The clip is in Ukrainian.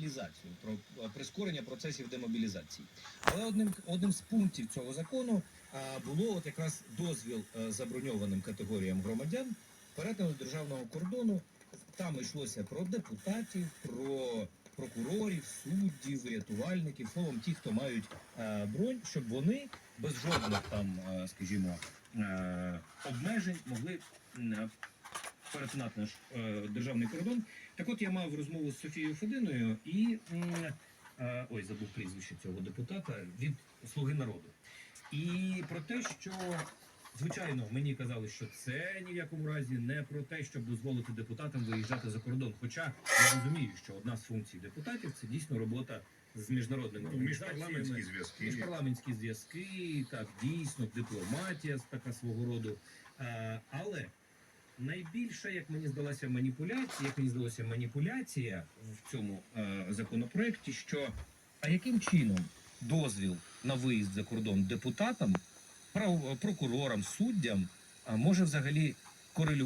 демобілізацію, про е, прискорення процесів демобілізації. Але одним одним з пунктів цього закону а, було от якраз дозвіл е, заброньованим категоріям громадян перетину державного кордону. Там йшлося про депутатів, про прокурорів, суддів, рятувальників, словом, ті, хто мають е, бронь, щоб вони без жодних там, е, скажімо, е, обмежень могли перетинати наш е, державний кордон. Так от я мав розмову з Софією Фединою і е, ой, забув прізвище цього депутата від Слуги народу. І про те, що звичайно мені казали, що це ні в якому разі не про те, щоб дозволити депутатам виїжджати за кордон. Хоча я розумію, що одна з функцій депутатів це дійсно робота з міжнародними Ну, міжпарламентські зв'язки. міжпарламентські зв'язки, так дійсно дипломатія така свого роду. Е, але найбільша, як мені здалася, маніпуляція, як мені здалося, маніпуляція в цьому е, законопроекті, що а яким чином дозвіл на виїзд за кордон депутатам, прокурорам, суддям а може взагалі корелювати